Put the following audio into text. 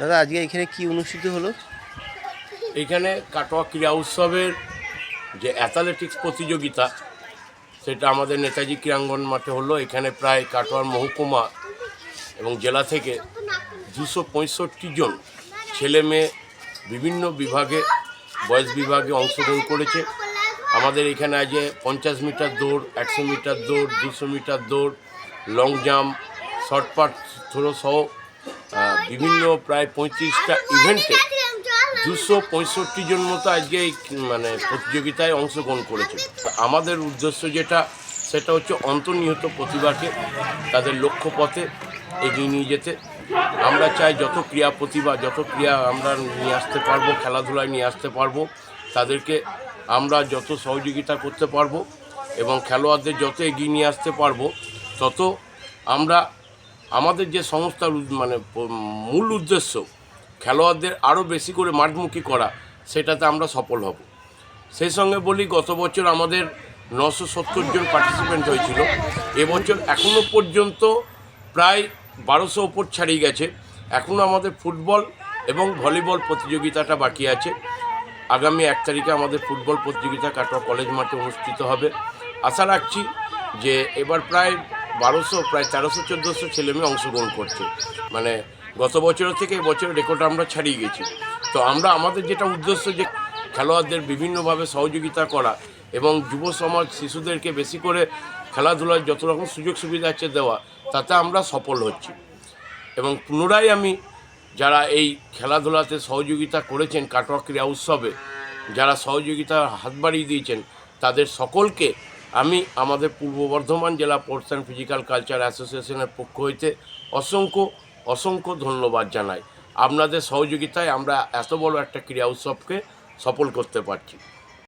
দাদা, আজকে এখানে কি অনুষ্ঠিত হলো? এইখানে কাটোয়া ক্রীড়া উৎসবের যে অ্যাথলেটিক্স প্রতিযোগিতা, সেটা আমাদের নেতাজি ক্রীড়াঙ্গন মাঠে হলো। এখানে প্রায় কাটোয়ার মহকুমা এবং জেলা থেকে দুশো পঁয়ষট্টি জন ছেলে মেয়ে বিভিন্ন বিভাগে, বয়স বিভাগে অংশগ্রহণ করেছে। আমাদের এখানে আজ পঞ্চাশ মিটার দৌড়, একশো মিটার দৌড়, দুশো মিটার দৌড় long jump shot put throw সহ বিভিন্ন প্রায় পঁয়ত্রিশটা ইভেন্টে দুশো পঁয়ষট্টি জন মতো আজকে এই মানে প্রতিযোগিতায় অংশগ্রহণ করেছে। আমাদের উদ্দেশ্য যেটা সেটা হচ্ছে অন্তর্নিহিত প্রতিভাকে তাদের লক্ষ্যপথে এগিয়ে নিয়ে যেতে। আমরা চাই যত ক্রিয়া প্রতিভা যত ক্রিয়া আমরা নিয়ে আসতে পারব খেলাধুলায় নিয়ে আসতে পারব তাদেরকে আমরা যত সহযোগিতা করতে পারব এবং খেলোয়াড়দের যত এগিয়ে নিয়ে আসতে পারব তত আমরা আমাদের যে সংস্থার মানে মূল উদ্দেশ্য খেলোয়াড়দের আরও বেশি করে মাঠমুখী করা, সেটাতে আমরা সফল হব। সেই সঙ্গে বলি, গত বছর আমাদের নশো সত্তর জন পার্টিসিপেন্ট হয়েছিল। এবছর এখনও পর্যন্ত প্রায় বারোশো ওপর ছাড়িয়ে গেছে। এখনও আমাদের ফুটবল এবং ভলিবল প্রতিযোগিতাটা বাকি আছে। আগামী এক তারিখে আমাদের ফুটবল প্রতিযোগিতা কাটোয়া কলেজ মাঠে অনুষ্ঠিত হবে। আশা রাখছি যে এবার প্রায় বারোশো, প্রায় তেরোশো, চোদ্দোশো ছেলেমেয়ে অংশগ্রহণ করছে। মানে গত বছরের থেকে এবছর রেকর্ড আমরা ছাড়িয়ে গেছি। তো আমরা, আমাদের যেটা উদ্দেশ্য যে খেলোয়াড়দের বিভিন্নভাবে সহযোগিতা করা এবং যুব সমাজ শিশুদেরকে বেশি করে খেলাধুলার যত রকম সুযোগ সুবিধা আছে দেওয়া, তাতে আমরা সফল হচ্ছি। এবং পুনরায় আমি যারা এই খেলাধুলাতে সহযোগিতা করেছেন, কাটোয়া ক্রীড়া উৎসবে, যারা সহযোগিতা হাত বাড়িয়ে দিয়েছেন, তাদের সকলকে আমি আমাদের পূর্ব বর্ধমান জেলা স্পোর্টস অ্যান্ড ফিজিক্যাল কালচার অ্যাসোসিয়েশনের পক্ষ হইতে অসংখ্য অসংখ্য ধন্যবাদ জানাই। আপনাদের সহযোগিতায় আমরা এত বড় একটা ক্রীড়া উৎসবকে সফল করতে পারছি।